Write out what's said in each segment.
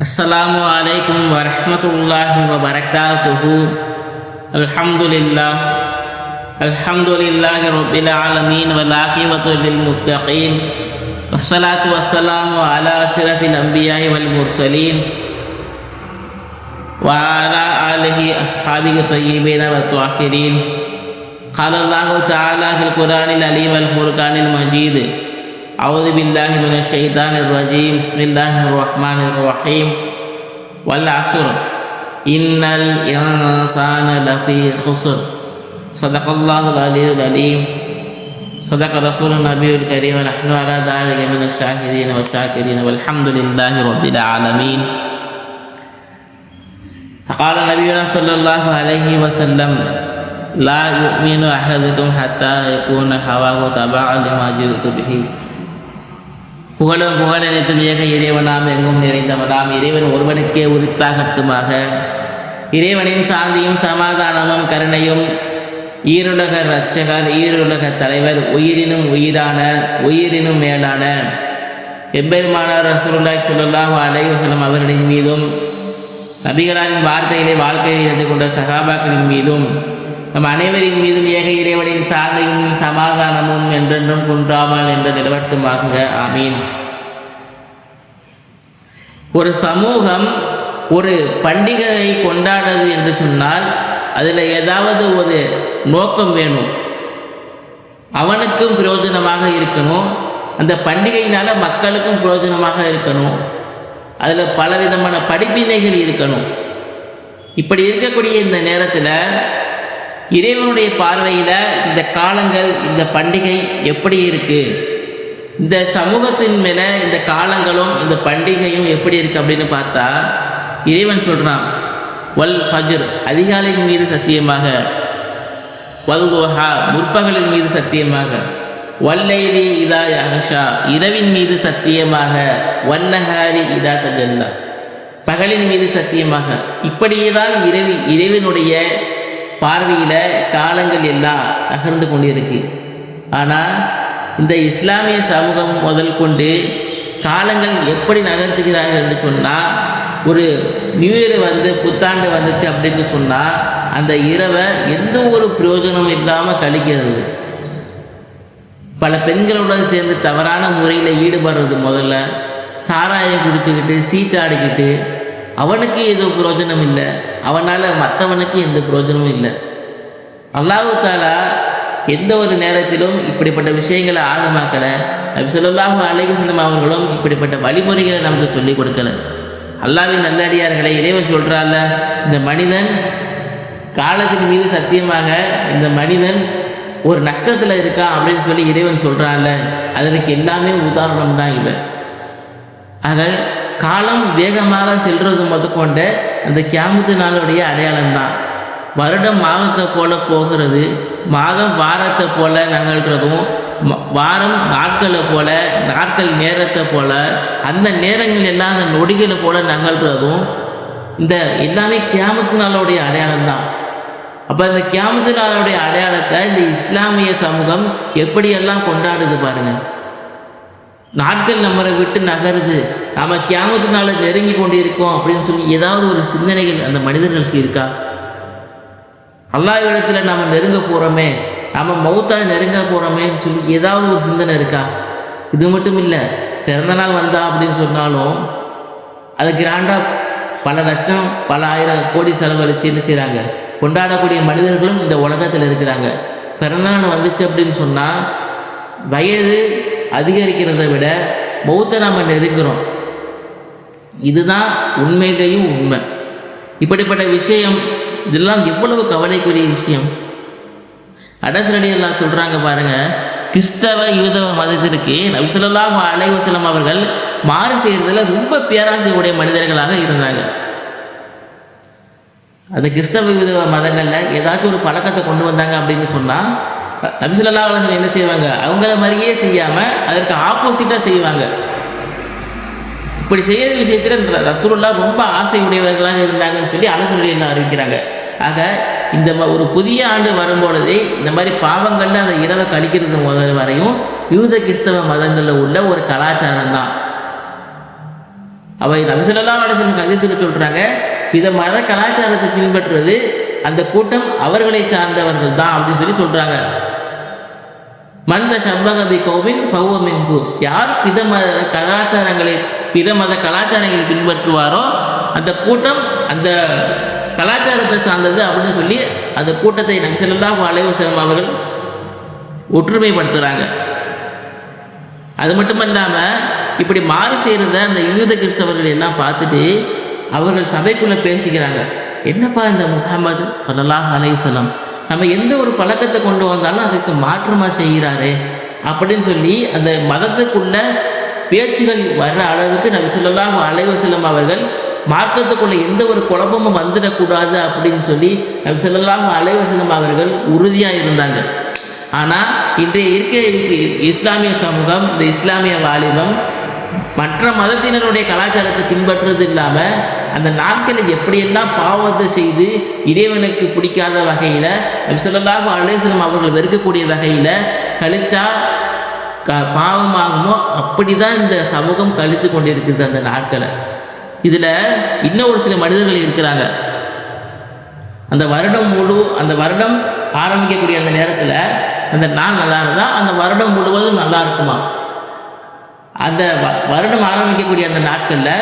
السلام عليكم ورحمة الله وبركاته. الحمد لله الحمد لله رب العالمين والعاقبة للمتقين. والصلاة والسلام على أشرف الأنبياء والمرسلين. وعلى آله أصحابه الطيبين والطاهرين. قال الله تعالى في القرآن العليم والفرقان المجيد. أعوذ بالله من الشيطان الرجيم. بسم الله الرحمن الرحيم. والعصر. إن الإنسان لفي خسر. صدق الله العلي العليم صدق رسول النبي الكريم. ونحن على ذلك من الشاهدين والشاكرين. والحمد لله رب العالمين. فقال نبينا صلى الله عليه وسلم لا يؤمن أحدكم حتى يكون هواه تبعا لما جئت به. புகழும் புகழனைத்தும் ஏக இறைவனாம் எங்கும் நிறைந்தவனாம் இறைவன் ஒருவனுக்கே உரித்தாகட்டுமாக. இறைவனின் சாந்தியும் சமாதானமும் கருணையும் ஈருலக இரட்சகர் ஈருலக தலைவர் உயிரினும் உயிரான உயிரினும் மேலான எம்பெருமானார் ரசூலுல்லாய் சுல்லாஹு அலைவசலம் அவர்களின் மீதும் நபிகளாரின் வார்த்தைகளை வாழ்க்கையில் இருந்து கொண்ட சகாபாக்களின் மீதும் நம் அனைவரின் மீதும் ஏக இறைவனின் சாந்தையும் சமாதானமும் என்றென்றும் குன்றாமல் என்று நிலவட்டுமாக ஆமீன். ஒரு சமூகம் ஒரு பண்டிகையை கொண்டாடுறது என்று சொன்னால் அதில் ஏதாவது ஒரு நோக்கம் வேணும். அவனுக்கும் பிரயோஜனமாக இருக்கணும். அந்த பண்டிகையினால் மக்களுக்கும் பிரயோஜனமாக இருக்கணும். அதில் பலவிதமான படிப்பினைகள் இருக்கணும். இப்படி இருக்கக்கூடிய இந்த நேரத்தில் இறைவனுடைய பார்வையில் இந்த காலங்கள் இந்த பண்டிகை எப்படி இருக்கு? இந்த சமூகத்தின் மேலே இந்த காலங்களும் இந்த பண்டிகையும் எப்படி இருக்கு அப்படின்னு பார்த்தா இறைவன் சொல்றான் வல் ஃபஜ்ர் அதிகாலையின் மீது சத்தியமாக வல் குஹா முற்பகலின் மீது சத்தியமாக வல்லைலி இதா யஹஷா இரவின் மீது சத்தியமாக வன்னஹாரி இதா தஜல்லா பகலின் மீது சத்தியமாக. இப்படியே தான் இறைவி இறைவனுடைய பார்வையில் காலங்கள் எல்லாம் நகர்ந்து கொண்டிருக்கு. ஆனால் இந்த இஸ்லாமிய சமூகம் முதல் கொண்டு காலங்கள் எப்படி நகர்த்துகிறார்கள் என்று சொன்னால் ஒரு நியூ இயர் வந்து புத்தாண்டு வந்துச்சு அப்படின்னு சொன்னால் அந்த இரவை எந்த ஒரு பிரயோஜனமும் இல்லாமல் கழிக்கிறது. பல பெண்களோட சேர்ந்து தவறான முறையில் ஈடுபடுறது முதல்ல சாராயம் குடிச்சுக்கிட்டு சீட்டாடிக்கிட்டு அவனுக்கு ஏதோ பிரயோஜனம் இல்லை. அவனால் மற்றவனுக்கு எந்த பிரயோஜனமும் இல்லை. அல்லாஹு தாலா எந்த ஒரு நேரத்திலும் இப்படிப்பட்ட விஷயங்களை ஆகமாக்கலை நபிசல்லாஹு அலைகுசலம் அவர்களும் இப்படிப்பட்ட வழிமுறைகளை நமக்கு சொல்லிக் கொடுக்கல. அல்லாவின் நல்லடியார்களை இறைவன் சொல்கிறால இந்த மனிதன் காலத்தின் மீது சத்தியமாக இந்த மனிதன் ஒரு நஷ்டத்தில் இருக்கான் அப்படின்னு சொல்லி இறைவன் சொல்கிறான்ல அதற்கு எல்லாமே உதாரணம் தான் இவன். ஆக காலம் வேகமாக செல்றது முதற்கொண்டு அந்த கியாமத்து நாளுடைய அடையாளம் தான் வருடம் மாதத்தை போல போகிறது மாதம் வாரத்தை போல நகழ்கிறதும் வாரம் நாட்களை போல நாட்கள் நேரத்தை போல அந்த நேரங்கள் எல்லாம் அந்த நொடிகளை போல நகழ்கிறதும் இந்த எல்லாமே கியாமத்து நாளுடைய அடையாளம் தான் அப்போ இந்த கியாமத்து நாளுடைய அடையாளத்தை இந்த இஸ்லாமிய சமூகம் எப்படியெல்லாம் கொண்டாடுது பாருங்கள் நாட்கள் நம்மளை விட்டு நகருது. நம்ம கியாமத்தினால நெருங்கி கொண்டு இருக்கோம் அப்படின்னு சொல்லி ஏதாவது ஒரு சிந்தனைகள் அந்த மனிதர்களுக்கு இருக்கா? அல்லாஹ் இடத்துல நம்ம நெருங்க போகிறோமே நம்ம மௌத்தாக நெருங்க போகிறோமேன்னு சொல்லி ஏதாவது ஒரு சிந்தனை இருக்கா? இது மட்டும் இல்லை பிறந்த நாள் வந்தா அப்படின்னு சொன்னாலும் அது கிராண்டாக பல லட்சம் பல ஆயிரம் கோடி செலவழித்து என்ன செய்கிறாங்க கொண்டாடக்கூடிய மனிதர்களும் இந்த உலகத்தில் இருக்கிறாங்க. பிறந்தநாள் வந்துச்சு அப்படின்னு சொன்னால் வயது அதிகரிக்கிறத விட மௌத்தை நாம் நெருக்கிறோம் இதுதான் உண்மையிலேயும் உண்மை. இப்படிப்பட்ட விஷயம் இதெல்லாம் எவ்வளவு கவலைக்குரிய விஷயம்? அடசரடி எல்லாம் சொல்கிறாங்க பாருங்கள் கிறிஸ்தவ யூதவ மதத்திற்கு நபிசல்லாஹ் அலைவசலம் அவர்கள் மாறு செய்கிறதுல ரொம்ப பேராசை உடைய மனிதர்களாக இருந்தாங்க. அந்த கிறிஸ்தவ யூதவ மதங்களில் ஏதாச்சும் ஒரு பழக்கத்தை கொண்டு வந்தாங்க அப்படின்னு சொன்னால் நபிசுல்லா அலுவலம் என்ன செய்வாங்க? அவங்கள மாதிரியே செய்யாமல் அதற்கு ஆப்போசிட்டாக செய்வாங்க. இப்படி செய்கிற விஷயத்தில் ரசூலுல்லா ரொம்ப ஆசை உடையவர்களாக இருந்தாங்கன்னு சொல்லி அலசுடைய அறிவிக்கிறாங்க? ஆக இந்த ஒரு புதிய ஆண்டு வரும்பொழுதே இந்த மாதிரி பாவங்களில் அந்த இரவை கழிக்கிறது முதல் வரையும் யூத கிறிஸ்தவ மதங்களில் உள்ள ஒரு கலாச்சாரம் தான். அவை நபிசல்லா அலிஸ்லம் கதித்தில் சொல்கிறாங்க இதை மத கலாச்சாரத்தை பின்பற்றுவது அந்த கூட்டம் அவர்களை சார்ந்தவர்கள் தான் அப்படின்னு சொல்லி சொல்கிறாங்க மந்த சம்பகபி கோவின் பௌவமின்பு. யார் பித மத கலாச்சாரங்களை பிற மத கலாச்சாரங்களை பின்பற்றுவாரோ அந்த கூட்டம் அந்த கலாச்சாரத்தை சார்ந்தது அப்படின்னு சொல்லி அந்த கூட்டத்தை நபிசல்லாஹு அலைவசலம் அவர்கள் ஒற்றுமைப்படுத்துகிறாங்க அது மட்டும் இல்லாமல் இப்படி மாறு செய்கிறத அந்த யூத கிறிஸ்தவர்கள் எல்லாம் பார்த்துட்டு அவர்கள் சபைக்குள்ளே பேசிக்கிறாங்க. என்னப்பா இந்த முகமது சொல்லலாம் அலைவசலம் நம்ம எந்த ஒரு பழக்கத்தை கொண்டு வந்தாலும் அதுக்கு மாற்றமாக செய்கிறாரு அப்படின்னு சொல்லி அந்த மதத்துக்குள்ள பேச்சுகள் வர்ற அளவுக்கு நபி சொல்லலாம் அலைவசலம் அவர்கள் மார்க்கத்துக்குள்ள எந்த ஒரு குழப்பமும் வந்துடக்கூடாது அப்படின்னு சொல்லி நபி சொல்லலாம் அலைவசலம் அவர்கள் உறுதியாக இருந்தாங்க. ஆனால் இன்றைய இருக்க இஸ்லாமிய சமூகம் இந்த இஸ்லாமிய வாலிபம் மற்ற மதத்தினருடைய கலாச்சாரத்தை பின்பற்றுறது இல்லாமல் அந்த நாட்களில் எப்படியெல்லாம் பாவத்தை செய்து இறைவனுக்கு பிடிக்காத வகையில் நபிசல்லாஹு அலேஸ்லம் அவர்கள் வெறுக்கக்கூடிய வகையில் கழிச்சா க பாவமாகுமோ? அப்படி தான் இந்த சமூகம் கழித்து கொண்டிருக்குது அந்த நாட்களை. இதில் இன்னும் ஒரு சில மனிதர்கள் இருக்கிறாங்க. அந்த வருடம் முழு அந்த வருடம் ஆரம்பிக்கக்கூடிய அந்த நேரத்தில் அந்த நாள் நல்லா இருந்தால் அந்த வருடம் முழுவதும் நல்லா இருக்குமா அந்த வ வருடம் ஆரம்பிக்கக்கூடிய அந்த நாட்களில்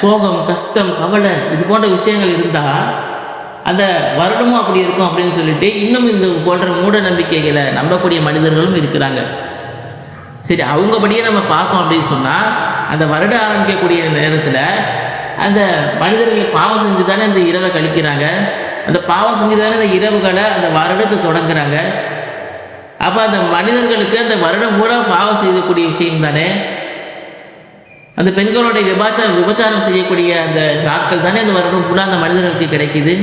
சோகம் கஷ்டம் கவலை இது போன்ற விஷயங்கள் இருந்தால் அந்த வருடமும் அப்படி இருக்கும் அப்படின்னு சொல்லிட்டு இன்னும் இந்த போன்ற மூட நம்பிக்கைகளை நம்பக்கூடிய மனிதர்களும் இருக்கிறாங்க. சரி அவங்கபடியே நம்ம பார்த்தோம் அப்படின்னு சொன்னால் அந்த வருடம் ஆரம்பிக்கக்கூடிய நேரத்தில் அந்த மனிதர்கள் பாவம் செஞ்சு தானே அந்த இரவை கழிக்கிறாங்க. அந்த பாவம் செஞ்சு தானே அந்த இரவுகளை அந்த வருடத்தை தொடங்குறாங்க. அப்போ அந்த மனிதர்களுக்கு அந்த வருடம் கூட பாவம் செய்யக்கூடிய விஷயம் தானே? அந்த பெண்களுடைய விபாச்சார விபச்சாரம் செய்யக்கூடிய அந்த நாட்கள் தானே அந்த வருடம் கூட அந்த மனிதர்களுக்கு கிடைக்குது.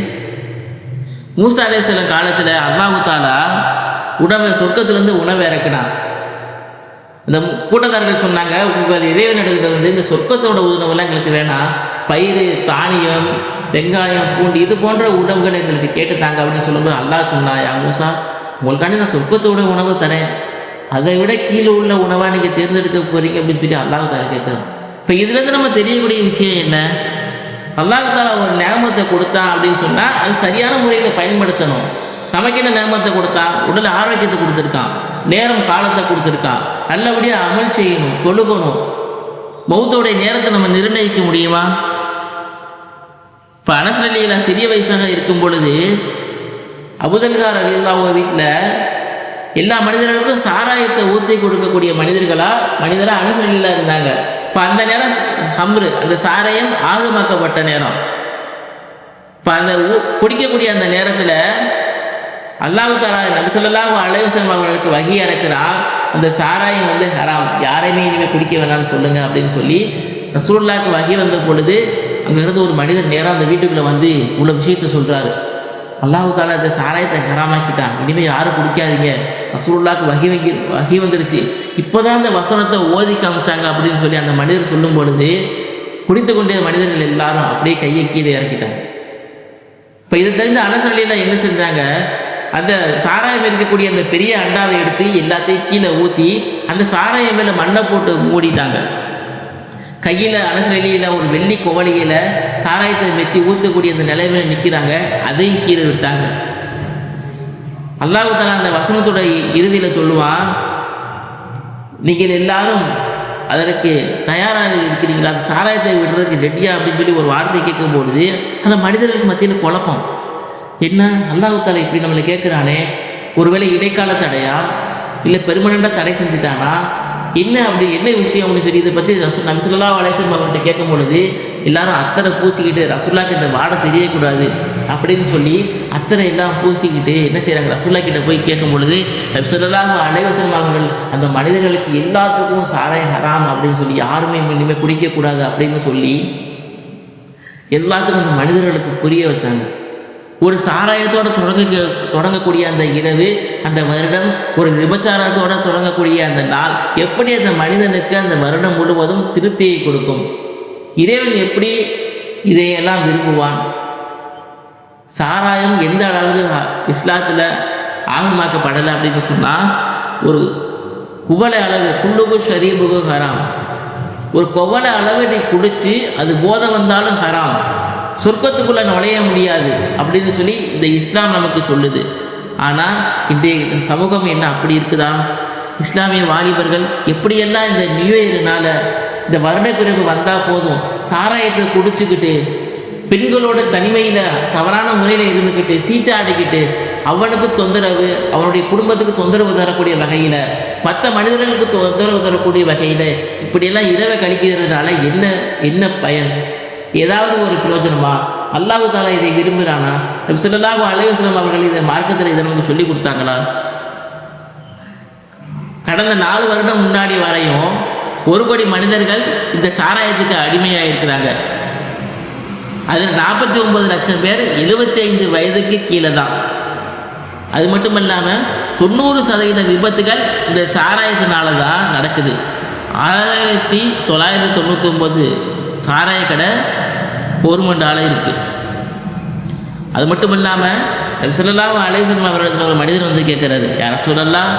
மூசா அலேஸ்வரம் காலத்தில் அல்லாஹு தாலா உணவை சொர்க்கத்திலேருந்து உணவை இறக்குனான். இந்த கூட்டத்தார்கள் சொன்னாங்க உங்கள் இறைவனிடத்தில் வந்து இந்த சொர்க்கத்தோட உணவுலாம் எங்களுக்கு வேணாம். பயிறு தானியம் வெங்காயம் பூண்டு இது போன்ற உணவுகள் எங்களுக்கு கேட்டுட்டாங்க அப்படின்னு சொல்லும்போது அல்லாஹ் சொன்னா யா மூசா உங்களுக்காண்டி நான் சொர்க்கத்தோட உணவு தரேன். அதை விட கீழே உள்ள உணவாக நீங்கள் தேர்ந்தெடுக்க போகிறீங்க அப்படின்னு சொல்லி அல்லாஹ் தாலா கேட்குறோம் இப்போ இதுலேருந்து நம்ம தெரியக்கூடிய விஷயம் என்ன? அல்லாஹால ஒரு நேமத்தை கொடுத்தா அப்படின்னு சொன்னால் அது சரியான முறையில் பயன்படுத்தணும். நமக்கு என்ன நேமத்தை கொடுத்தா? உடல் ஆரோக்கியத்தை கொடுத்துருக்கான். நேரம் காலத்தை கொடுத்துருக்கான். நல்லபடியாக அமல் செய்யணும் தொழுகணும். மௌத்தோடைய நேரத்தை நம்ம நிர்ணயிக்க முடியுமா? இப்போ அனசரலியில் சிறிய வயசாக இருக்கும் பொழுது அபுதல்கார் அலில்லாவ வீட்டில் எல்லா மனிதர்களுக்கும் சாராயத்தை ஊற்றி கொடுக்கக்கூடிய மனிதர்களாக மனிதராக அனுசரலியில் இருந்தாங்க. இப்போ அந்த நேரம் ஹம்ரு அந்த சாராயம் ஆகமாக்கப்பட்ட நேரம். இப்போ அந்த குடிக்கக்கூடிய அந்த நேரத்தில் அல்லாஹு தாலா நபி ஸல்லல்லாஹு அலைவசம் அவர்களுக்கு வகி இறக்குறான் அந்த சாராயம் வந்து ஹராம். யாரையுமே இனிமேல் குடிக்க வேணாம்னு சொல்லுங்க அப்படின்னு சொல்லி ரசூலுல்லாஹ்க்கு வகி வந்த பொழுது அங்கேருந்து ஒரு மனிதர் நேராக அந்த வீட்டுக்குள்ளே வந்து உள்ள விஷயத்த சொல்கிறாரு அல்லாஹு தாலா இந்த சாராயத்தை ஹராமாக்கிட்டான். இனிமேல் யாரும் குடிக்காதீங்க. ரசூலுல்லாஹ்க்கு வகி வங்கி வகி வந்துருச்சு. இப்போதான் அந்த வசனத்தை ஓதி காமிச்சாங்க அப்படின்னு சொல்லி அந்த மனிதர் சொல்லும் பொழுது குடித்து கொண்டே மனிதர்கள் எல்லாரும் அப்படியே கையை கீழே இறக்கிட்டாங்க. இப்போ இதை தெரிந்த அனசரலியில் என்ன செஞ்சாங்க? அந்த சாராயம் இருக்கக்கூடிய அந்த பெரிய அண்டாவை எடுத்து எல்லாத்தையும் கீழே ஊற்றி அந்த சாராயம் மேலே மண்ணை போட்டு மூடிட்டாங்க. கையில் அலசலையில் ஒரு வெள்ளி குவளையில் சாராயத்தை மெத்தி ஊற்றக்கூடிய அந்த நிலைமையில நிற்கிறாங்க அதையும் கீழே விட்டாங்க. அல்லாஹு தலா அந்த வசனத்தோட இறுதியில் சொல்லுவான் நீங்கள் எல்லாரும் அதற்கு தயாராக இருக்கிறீங்களா அந்த சாராயத்தை விடுறதுக்கு ரெடியா? அப்படின்னு சொல்லி ஒரு வார்த்தை கேட்கும்பொழுது அந்த மனிதர்களுக்கு மத்தியில் குழப்பம். என்ன? அல்லாஹு தலா இப்படி நம்மளை கேட்குறானே. ஒருவேளை இடைக்கால தடையா? இல்லை பெருமனண்டாக தடை செஞ்சுட்டானா? என்ன அப்படி என்ன விஷயம் அப்படின்னு சொல்லி இதை பற்றி ரசூ நபி ஸல்லல்லாஹு அலைஹி அவர்கிட்ட கேட்கும் பொழுது எல்லாரும் அத்தனை பூசிக்கிட்டு ரசூல்லாக்கு இந்த வாடை தெரியக்கூடாது அப்படின்னு சொல்லி அத்தனை எல்லாம் பூசிக்கிட்டு என்ன செய்கிறாங்க ரசூல்லா கிட்ட போய் கேட்கும் பொழுது நபி ஸல்லல்லாஹு அலைஹி அவர்கள் அந்த மனிதர்களுக்கு எல்லாத்துக்கும் சாராய ஹராம் அப்படின்னு சொல்லி யாருமே இனிமேல் குடிக்கக்கூடாது அப்படின்னு சொல்லி எல்லாத்துக்கும் அந்த மனிதர்களுக்கு புரிய வச்சாங்க. ஒரு சாராயத்தோட தொடங்க தொடங்கக்கூடிய அந்த இரவு அந்த வருடம் ஒரு விபச்சாரத்தோடு தொடங்கக்கூடிய அந்த நாள் எப்படி அந்த மனிதனுக்கு அந்த வருடம் முழுவதும் திருப்தியை கொடுக்கும்? இறைவன் எப்படி இதையெல்லாம் விரும்புவான்? சாராயம் எந்த அளவுக்கு இஸ்லாத்தில் ஆகமாக்கப்படலை அப்படின்னு சொன்னால் ஒரு குவளை அளவு குள்ளுகு ஷரீபுகு ஹராம். ஒரு கொவலை அளவு நீ குடித்து அது போதை வந்தாலும் ஹராம். சொர்க்கத்துக்குள்ளே நுழைய முடியாது அப்படின்னு சொல்லி இந்த இஸ்லாம் நமக்கு சொல்லுது. ஆனால் இன்றைய சமூகம் என்ன அப்படி இருக்குதா? இஸ்லாமிய வாலிபர்கள் எப்படியெல்லாம் இந்த நியூ இயர்னால இந்த வருடப்பிறகு வந்தால் போதும்? சாராயத்தை குடிச்சுக்கிட்டு பெண்களோட தனிமையில் தவறான முறையில் இருந்துக்கிட்டு சீட்டை ஆடிக்கிட்டு அவனுக்கு தொந்தரவு அவனுடைய குடும்பத்துக்கு தொந்தரவு தரக்கூடிய வகையில் மற்ற மனிதர்களுக்கு தொந்தரவு தரக்கூடிய வகையில் இப்படியெல்லாம் இரவை கழிக்கிறதுனால என்ன என்ன பயன்? ஏதாவது ஒரு பிரயோஜனமா? அல்லாஹு தாலா இதை விரும்புகிறானா சிலலாக அலைவாஸ்லாம் அவர்கள் இதை மார்க்கத்தில் இதை நமக்கு சொல்லி கொடுத்தாங்களா? கடந்த நாலு வருடம் முன்னாடி வரையும் ஒரு கோடி மனிதர்கள் இந்த சாராயத்துக்கு அடிமையாக இருக்கிறாங்க அதில் நாற்பத்தி ஒன்பது லட்சம் பேர் எழுபத்தி ஐந்து வயதுக்கு கீழே தான். அது மட்டும் இல்லாமல் தொண்ணூறு சதவீத விபத்துகள் இந்த சாராயத்தினால தான் நடக்குது. ஆயிரத்தி தொள்ளாயிரத்தி தொண்ணூற்றி ஒம்பது சாராய கடை போர்மண்டால இருக்குது அது மட்டும் இல்லாமல் சொல்லலாம் அலேசன் அவர்கள் ஒரு மனிதர் வந்து கேட்குறாரு யார சொல்லலாம்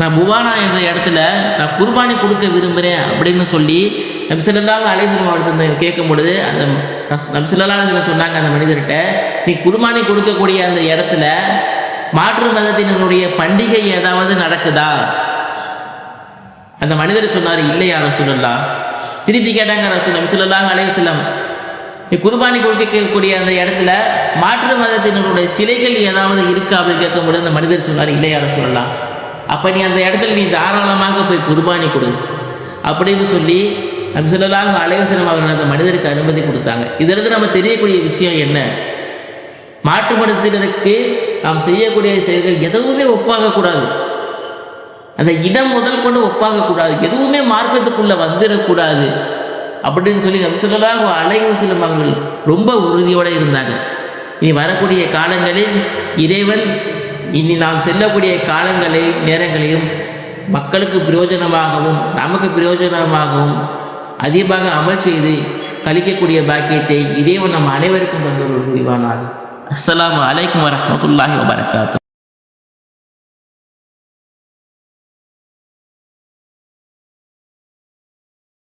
நான் புவானா என்ற இடத்துல நான் குர்பானி கொடுக்க விரும்புகிறேன் அப்படின்னு சொல்லி நபிசல்லாஹ் அலேசன் அவர்கள் கேட்கும் பொழுது அந்த நபிசல்லா சொன்னாங்க அந்த மனிதர்கிட்ட நீ குர்பானி கொடுக்கக்கூடிய அந்த இடத்துல மாற்று மதத்தினருடைய பண்டிகை ஏதாவது நடக்குதா? அந்த மனிதர் சொன்னார் இல்லையா ரசூலல்லா திருப்பி கேட்டாங்க ரசூல் நபிசல்லாஹ் அலைவசல்லம் நீ குர்பானி கொடுக்கக்கூடிய அந்த இடத்துல மாற்று மதத்தினருடைய சிலைகள் ஏதாவது இருக்கா அப்படின்னு கேட்கும்போது அந்த மனிதர் சொன்னார் இல்லையா சொல்லலாம் அப்போ நீ அந்த இடத்துல நீ தாராளமாக போய் குர்பானி கொடு. அப்படின்னு சொல்லி நபிசல்லாஹ் அலைவசலம் அவர்கள் அந்த மனிதருக்கு அனுமதி கொடுத்தாங்க. இதிலிருந்து நம்ம தெரியக்கூடிய விஷயம் என்ன? மாற்று மதத்தினருக்கு நாம் செய்யக்கூடிய செயல்கள் எதுவுமே ஒப்பாகக்கூடாது. அந்த இடம் முதல் கொண்டு ஒப்பாகக்கூடாது. எதுவுமே மார்க்கத்துக்குள்ளே வந்துடக்கூடாது. அப்படின்னு சொல்லி நபிசல்லாஹ் செல்லும் அவர்கள் ரொம்ப உறுதியோடு இருந்தாங்க. இனி வரக்கூடிய காலங்களில் இறைவன் இனி நாம் செல்லக்கூடிய காலங்களையும் நேரங்களையும் மக்களுக்கு பிரயோஜனமாகவும் நமக்கு பிரயோஜனமாகவும் அதிகமாக அமல் செய்து கழிக்கக்கூடிய பாக்கியத்தை இறைவன் நம் அனைவருக்கும் தந்தவர்கள் புரிவானாக. அஸ்லாம் அலைக்கும் வரமத்துல்லாஹி வபரகாத்து.